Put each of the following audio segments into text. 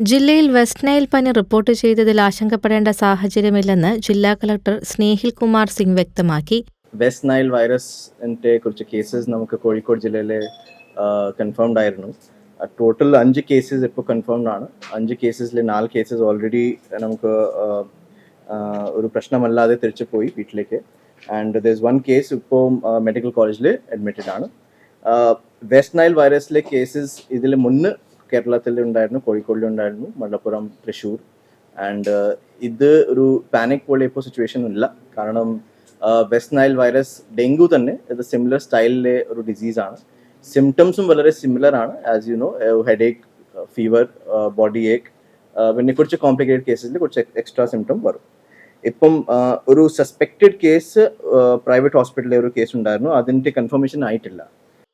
ജില്ലയിൽ west Nile പനി report ചെയ്തതിൽ ആശങ്കപ്പെടേണ്ട സാഹചര്യമില്ലെന്ന് ജില്ലാ കളക്ടർ സ്നേഹിൽ കുമാർ സിംഗ് വ്യക്തമാക്കി. വെസ്റ്റ് നൈൽ വൈറസിന്റെ കുറച്ച് കേസസ് നമുക്ക് കോഴിക്കോട് ജില്ലയിലെ കൺഫേംഡ് ആയിരുന്നു. ടോട്ടൽ അഞ്ച് കേസസ് ഇപ്പോൾ കൺഫേംഡ് ആണ്. അഞ്ച് കേസസിൽ നാല് കേസസ് ഓൾറെഡി നമുക്ക് ഒരു പ്രശ്നമല്ലാതെ തിരിച്ചു പോയി വീട്ടിലേക്ക്. ആൻഡ് ദർ വൺ കേസ് ഇപ്പോൾ മെഡിക്കൽ കോളേജിൽ അഡ്മിറ്റഡ് ആണ്. വെസ്റ്റ് നൈൽ വൈറസിലെ കേസസ് ഇതിൽ മുന്ന് കോഴിക്കോടിൽ ഉണ്ടായിരുന്നു മലപ്പുറം തൃശ്ശൂർ. ആൻഡ് ഇത് ഒരു പാനിക് പോലെ ഇപ്പോൾ സിറ്റുവേഷൻ ഇല്ല. കാരണം വെസ്റ്റ് നൈൽ വൈറസ് ഡെങ്കു തന്നെ ഇത് സിമിലർ സ്റ്റൈലിലെ ഒരു ഡിസീസാണ് സിംറ്റംസും വളരെ സിമിലർ ആണ്. As you know headache fever body ache പിന്നെ കുറച്ച് കോംപ്ലിക്കേറ്റഡ് കേസസിൽ കുറച്ച് എക്സ്ട്രാ സിംറ്റം വരും. ഇപ്പം ഒരു സസ്പെക്റ്റഡ് കേസ് പ്രൈവറ്റ് ഹോസ്പിറ്റലിലെ ഒരു കേസ് ഉണ്ടായിരുന്നു. അതിന്റെ കൺഫർമേഷൻ ആയിട്ടില്ല.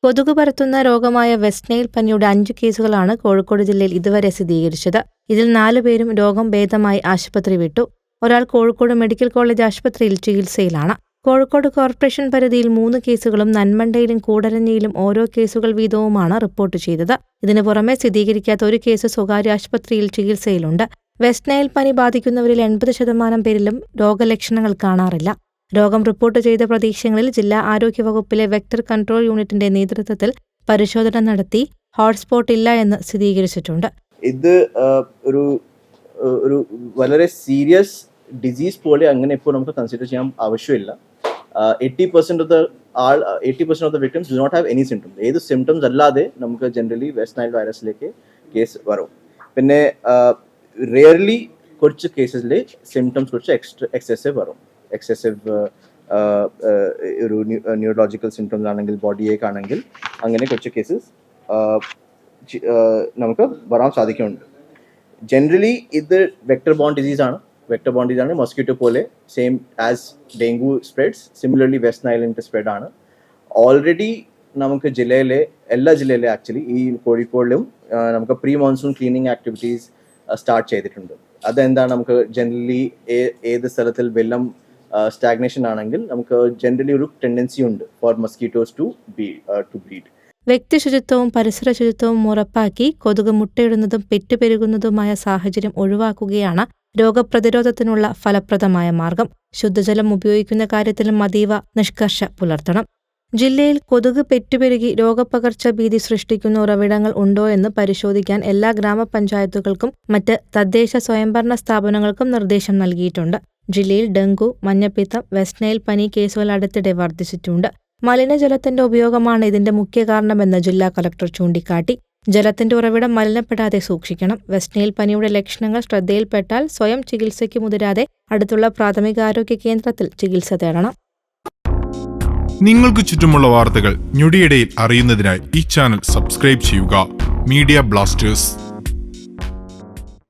കൊതുക് പരത്തുന്ന രോഗമായ വെസ്റ്റ് നൈൽ പനിയുടെ അഞ്ചു കേസുകളാണ് കോഴിക്കോട് ജില്ലയിൽ ഇതുവരെ സ്ഥിരീകരിച്ചത്. ഇതിൽ നാലു പേരും രോഗം ഭേദമായി ആശുപത്രി വിട്ടു. ഒരാൾ കോഴിക്കോട് മെഡിക്കൽ കോളേജ് ആശുപത്രിയിൽ ചികിത്സയിലാണ്. കോഴിക്കോട് കോർപ്പറേഷൻ പരിധിയിൽ മൂന്ന് കേസുകളും നന്മണ്ടയിലും കൂടരഞ്ഞിയിലും ഓരോ കേസുകൾ വീതവുമാണ് റിപ്പോർട്ട് ചെയ്തത്. ഇതിനു പുറമെ സ്ഥിരീകരിക്കാത്ത ഒരു കേസ് സ്വകാര്യ ആശുപത്രിയിൽ ചികിത്സയിലുണ്ട്. വെസ്റ്റ് നൈൽ പനി ബാധിക്കുന്നവരിൽ എൺപത് ശതമാനം പേരിലും രോഗലക്ഷണങ്ങൾ കാണാറില്ല. രോഗം റിപ്പോർട്ട് ചെയ്ത പ്രദേശങ്ങളിൽ ജില്ലാ ആരോഗ്യവകുപ്പിലെ വെക്ടർ കൺട്രോൾ യൂണിറ്റിന്റെ നേതൃത്വത്തിൽ പരിശോധന നടത്തി ഹോട്ട്സ്പോട്ട് ഇല്ല എന്ന് സ്ഥിരീകരിച്ചിട്ടുണ്ട്. ഇത് ഒരു ഒരു വളരെ സീരിയസ് ഡിസീസ് പോലെ അങ്ങനെ ഇപ്പോൾ നമുക്ക് കൺസിഡർ ചെയ്യാൻ ആവശ്യമില്ല. Eighty percent of the all eighty percent of the victims do not have any symptoms ഏത് സിംറ്റംസ് അല്ലാതെ നമുക്ക് ജനറലി വെസ്റ്റ് നൈൽ വൈറസിലേക്ക് കേസ് വരും. പിന്നെ റിയർലി കുറച്ച് കേസസിൽ സിംറ്റംസ് കുറച്ച് എക്സ്ട്രാ എക്സസീവ് വരും. എക്സസീവ് ഒരു ന്യൂറോളജിക്കൽ സിംറ്റംസ് ആണെങ്കിൽ ബോഡി ഏക്ക് ആണെങ്കിൽ അങ്ങനെ കുറച്ച് കേസസ് നമുക്ക് വരാൻ സാധിക്കുന്നുണ്ട്. ജനറലി ഇത് വെക്ടർ ബോൺ ഡിസീസ് ആണ്. വെക്ടർ ബോൺ ഡിസീസ് ആണ്. മസ്കിറ്റോ പോലെ same as dengue spreads similarly West Nile and spread ആണ്. ഓൾറെഡി നമുക്ക് ജില്ലയിലെ എല്ലാ ജില്ലയിലെ ആക്ച്വലി ഈ കോഴിക്കോടിലും നമുക്ക് pre monsoon cleaning activities start ചെയ്തിട്ടുണ്ട്. അതെന്താണ് നമുക്ക് ജനറലി ഏത് സ്ഥലത്തിൽ വെള്ളം സ്റ്റാഗ്നേഷൻ ആണെങ്കിൽ നമുക്ക് ജനറലി ഒരു ടെൻഡൻസി ഉണ്ട് for mosquitoes to to breed വ്യക്തി ശുചിത്വവും പരിസര ശുചിത്വവും ഉറപ്പാക്കി കൊതുക് മുട്ടയിടുന്നതും പെറ്റുപെരുകുന്നതുമായ സാഹചര്യം ഒഴിവാക്കുകയാണ് രോഗപ്രതിരോധത്തിനുള്ള ഫലപ്രദമായ മാർഗം. ശുദ്ധജലം ഉപയോഗിക്കുന്ന കാര്യത്തിലും അതീവ നിഷ്കർഷ പുലർത്തണം. ജില്ലയിൽ കൊതുക് പെറ്റുപെരുകി രോഗപകർച്ച ഭീതി സൃഷ്ടിക്കുന്ന ഉറവിടങ്ങൾ ഉണ്ടോ എന്ന് പരിശോധിക്കാൻ എല്ലാ ഗ്രാമപഞ്ചായത്തുകൾക്കും മറ്റ് തദ്ദേശ സ്വയംഭരണ സ്ഥാപനങ്ങൾക്കും നിർദ്ദേശം നൽകിയിട്ടുണ്ട്. ജില്ലയിൽ ഡെങ്കു മഞ്ഞപ്പിത്തം വെസ്റ്റ് നൈൽ പനി കേസുകൾ അടുത്തിടെ വർദ്ധിച്ചിട്ടുണ്ട്. മലിനജലത്തിന്റെ ഉപയോഗമാണ് ഇതിന്റെ മുഖ്യ കാരണമെന്ന് ജില്ലാ കളക്ടർ ചൂണ്ടിക്കാട്ടി. ജലത്തിന്റെ ഉറവിടം മലിനപ്പെടാതെ സൂക്ഷിക്കണം. വെസ്റ്റ് നൈൽ പനിയുടെ ലക്ഷണങ്ങൾ ശ്രദ്ധയിൽപ്പെട്ടാൽ സ്വയം ചികിത്സയ്ക്ക് മുതിരാതെ അടുത്തുള്ള പ്രാഥമികാരോഗ്യ കേന്ദ്രത്തിൽ ചികിത്സ തേടണം. നിങ്ങൾക്ക് ചുറ്റുമുള്ള വാർത്തകൾ ഞൊടിയിടയിൽ അറിയുന്നതിനായി ഈ ചാനൽ സബ്സ്ക്രൈബ് ചെയ്യുക. Media Blasters.